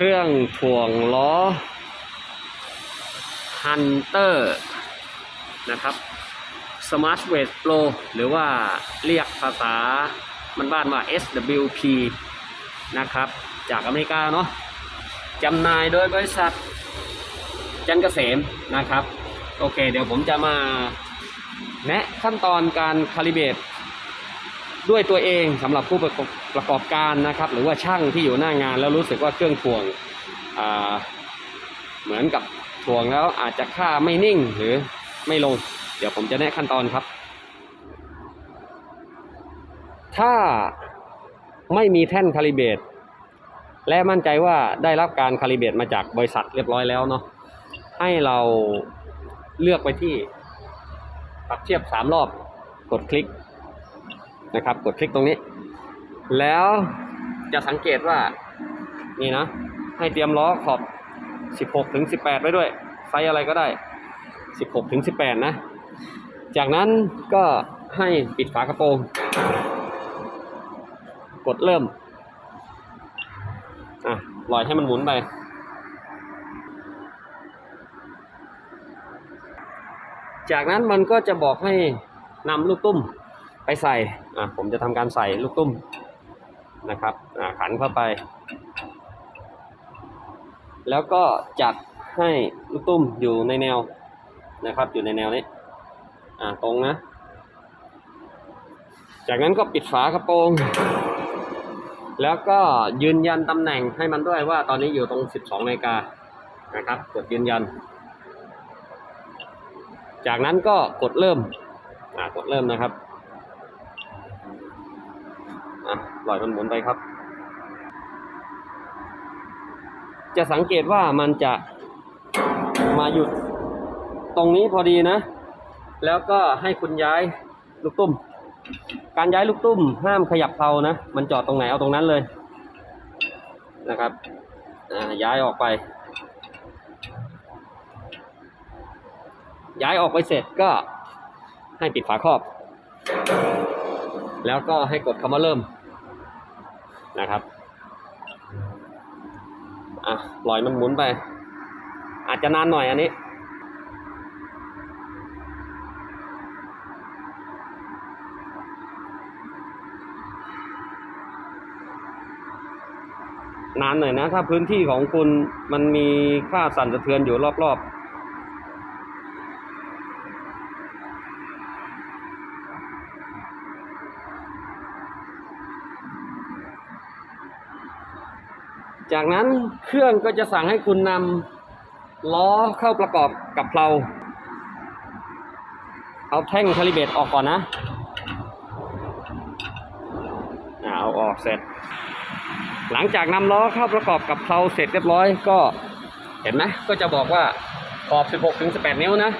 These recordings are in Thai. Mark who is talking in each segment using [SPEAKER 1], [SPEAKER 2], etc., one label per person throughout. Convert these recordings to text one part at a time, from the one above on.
[SPEAKER 1] เครื่องถ่วงล้อ Hunter นะครับ Smart Weight Pro หรือว่าเรียกภาษามันบ้านว่า SWP นะครับ จากอเมริกาเนาะจำหน่ายโดยบริษัท จันเกษมนะครับ โอเค เดี๋ยวผมจะมาแนะขั้นตอนการคาลิเบรต ด้วยตัวเองสำหรับผู้ประกอบการนะครับ หรือว่าช่างที่อยู่หน้างานแล้วรู้สึกว่าเครื่องถ่วงเหมือนกับถ่วงแล้วอาจจะค่าไม่นิ่งหรือไม่ลง เดี๋ยวผมจะแนะขั้นตอนครับ ถ้าไม่มีแท่นคาลิเบตและมั่นใจว่าได้รับการคาลิเบตมาจากบริษัทเรียบร้อยแล้วเนาะให้เราเลือกไปที่ปรับเทียบสามรอบกดคลิก นะครับ กดคลิกตรงนี้ แล้วจะสังเกตว่านี่นะ ให้เตรียมล้อขอบ 16ถึง18 ไว้ด้วย ไซส์อะไรก็ได้ 16ถึง18 นะ จากนั้นก็ให้ปิดฝากระโปรง กดเริ่มอะปล่อยให้มันหมุนไป จากนั้นมันก็จะบอกให้นำลูกตุ้ม ไปใส่อะผมจะทำการใส่ลูกตุ้มนะครับอะขันเข้าไป แล้วก็จัดให้ลูกตุ้มอยู่ในแนวนะครับ อยู่ในแนวนี้อ่าตรงนะ จากนั้นก็ปิดฝากระโปรง แล้วก็ยืนยันตำแหน่งให้มันด้วยว่าตอนนี้อยู่ตรง 12นาฬิกานะครับกดยืนยัน จากนั้นก็กดเริ่มอ่ากดเริ่มนะครับ อะปล่อยมันหมุนไปครับ จะสังเกตว่ามันจะมาหยุดตรงนี้พอดีนะ แล้วก็ให้คุณย้ายลูกตุ้ม การย้ายลูกตุ้ม ห้ามขยับเพลานะ มันจอดตรงไหนเอาตรงนั้นเลยนะครับย้ายออกไป ย้ายออกไปเสร็จก็ให้ปิดฝาครอบ แล้วก็ให้กดคำว่าเริ่ม นะครับอะปล่อยมันหมุนไป อาจจะนานหน่อยอันนี้นานหน่อยนะ ถ้าพื้นที่ของคุณมันมีค่าสั่นสะเทือนอยู่รอบๆ จากนั้นเครื่องก็จะสั่งให้คุณนำล้อเข้าประกอบกับเพลาเอาแท่งคาลิเบตออกก่อนนะเอาออกเสร็จ หลังจากนำล้อเข้าประกอบกับเพลาเสร็จเรียบร้อยก็เห็นไหมก็จะบอกว่าขอบ 16 ถึง 18 นิ้วนะ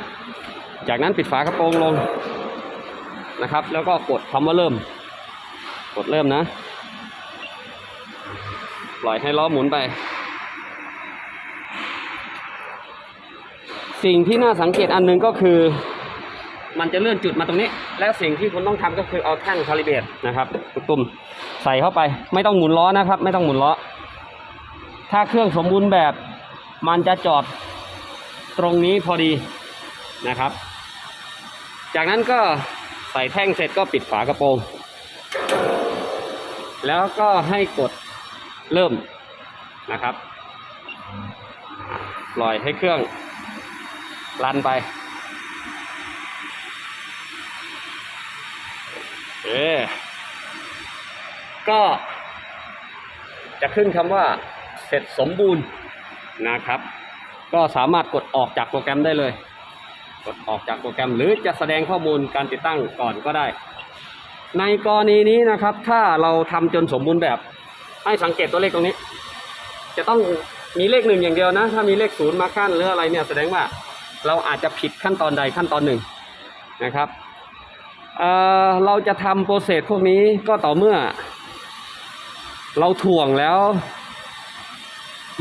[SPEAKER 1] จากนั้นปิดฝากระโปรงลงนะครับ แล้วก็กดคำว่าเริ่ม กดเริ่มนะ ปล่อยให้ล้อหมุนไป สิ่งที่น่าสังเกตอันหนึ่งก็คือ มันจะเลื่อนจุดมาตรงนี้ แล้วสิ่งที่คุณต้องทำก็คือเอาแท่งคาลิเบรตนะครับตุ้มใส่เข้าไป ไม่ต้องหมุนล้อนะครับ ไม่ต้องหมุนล้อ ถ้าเครื่องสมบูรณ์แบบมันจะจอดตรงนี้พอดีนะครับ จากนั้นก็ใส่แท่งเสร็จก็ปิดฝากระโปรง แล้วก็ให้กด เริ่มนะครับ ปล่อยให้เครื่องรันไปเอก็จะขึ้นคำว่าเสร็จสมบูรณ์นะครับ ก็สามารถกดออกจากโปรแกรมได้เลย กดออกจากโปรแกรมหรือจะแสดงข้อมูลการติดตั้งก่อนก็ได้ ในกรณีนี้นะครับ ถ้าเราทำจนสมบูรณ์แบบ ให้สังเกตตัวเลขตรงนี้ จะต้องมีเลขหนึ่งอย่างเดียวนะ ถ้ามีเลขศูนย์มาขั้นหรืออะไรเนี่ยแสดงว่าเราอาจจะผิดขั้นตอนใดขั้นตอนหนึ่งนะครับเเราจะทำโปรเซสพวกนี้ก็ต่อเมื่อ เราถ่วงแล้ว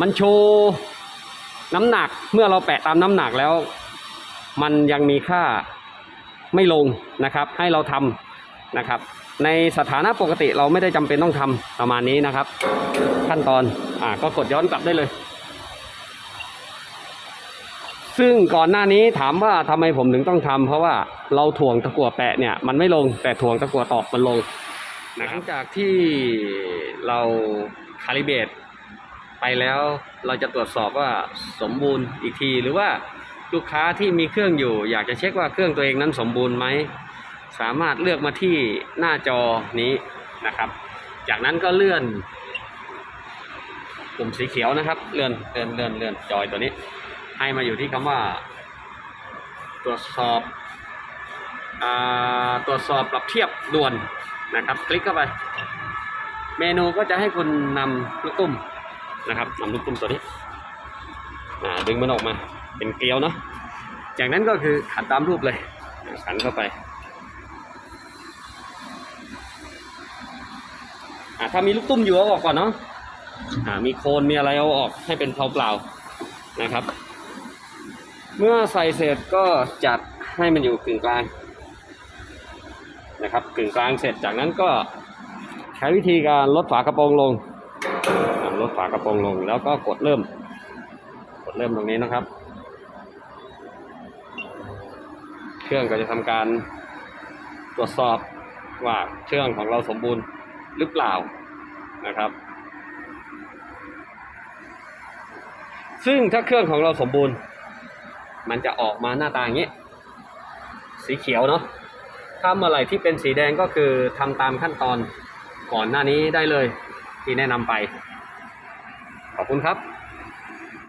[SPEAKER 1] มันโชว์น้ำหนักเมื่อเราแปะตามน้ำหนักแล้ว มันยังมีค่าไม่ลงนะครับ ให้เราทำนะครับ ในสถานะปกติเราไม่ได้จำเป็นต้องทำประมาณนี้นะครับ ขั้นตอนอ่าก็กดย้อนกลับได้เลย ซึ่งก่อนหน้านี้ถามว่าทำไมผมถึงต้องทำเพราะว่าเราถ่วงตะกั่วแปะเนี่ยมันไม่ลงแต่ถ่วงตะกั่วตอกมันลงหลังจากที่เราคาลิเบตไปแล้วเราจะตรวจสอบว่าสมบูรณ์อีกที หรือว่าลูกค้าที่มีเครื่องอยู่ อยากจะเช็คว่าเครื่องตัวเองนั้นสมบูรณ์ไหม สามารถเลือกมาที่หน้าจอนี้นะครับ จากนั้นก็เลื่อนปุ่มสีเขียวนะครับ เลื่อนเลื่อนเลื่อนเลื่อนจอยตัวนี้ ให้มาอยู่ที่คำว่า ตรวจสอบอตรวจสอบปรับเทียบด่วนนะครับ คลิกเข้าไป เมนูก็จะให้คุณนำลูกตุ้มนะครับนำลูกตุ้มตัวนี้ดึงมันออกมา เป็นเกลียวเนาะจากนั้นก็คือขันตามรูปเลยขันเข้าไป อ่าถ้ามีลูกตุ้มอยู่เอาออกก่อนเนาะอ่ามีโคนมีอะไรเอาออกให้เป็นเปล่าๆนะครับ เมื่อใส่เสร็จก็จัดให้มันอยู่กึ่งกลางนะครับกึ่งกลางเสร็จจากนั้นก็ใช้วิธีการลดฝากระโปรงลงลดฝากระโปรงลง แล้วก็กดเริ่ม กดเริ่มตรงนี้นะครับ เครื่องก็จะทำการตรวจสอบว่าเครื่องของเราสมบูรณ์ หรือเปล่านะครับ ซึ่งถ้าเครื่องของเราสมบูรณ์ มันจะออกมาหน้าตาอย่างนี้ สีเขียวเนาะถ้าเมื่อไหร่ที่เป็นสีแดงก็คือทำตามขั้นตอนก่อนหน้านี้ได้เลยที่แนะนำไป ขอบคุณครับ